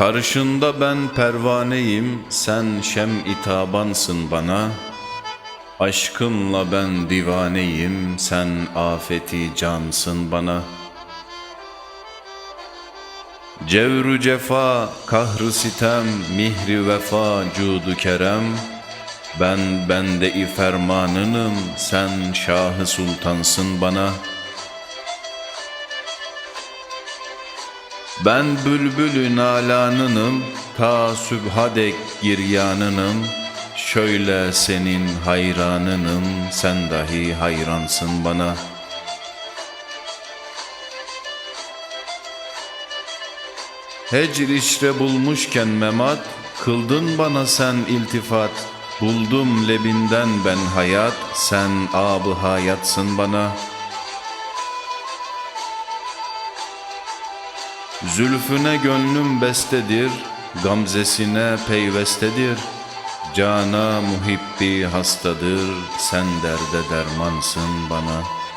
Karşında ben pervaneyim, sen şem itabansın bana. Aşkınla ben divaneyim, sen afeti cansın bana. Cevru cefa, kahrı sitem, mihri vefa, cudu kerem. Ben bende-i fermanınım, sen şahı sultansın bana.'' Ben bülbülü nalanınım, ta sübhadek giryanınım. Şöyle senin hayranınım, sen dahi hayransın bana. Hecr işre bulmuşken memat, kıldın bana sen iltifat. Buldum lebinden ben hayat, sen abı hayatsın bana.'' Zülfüne gönlüm bestedir, gamzesine peyvestedir. Cana muhibbi hastadır, sen derde dermansın bana.''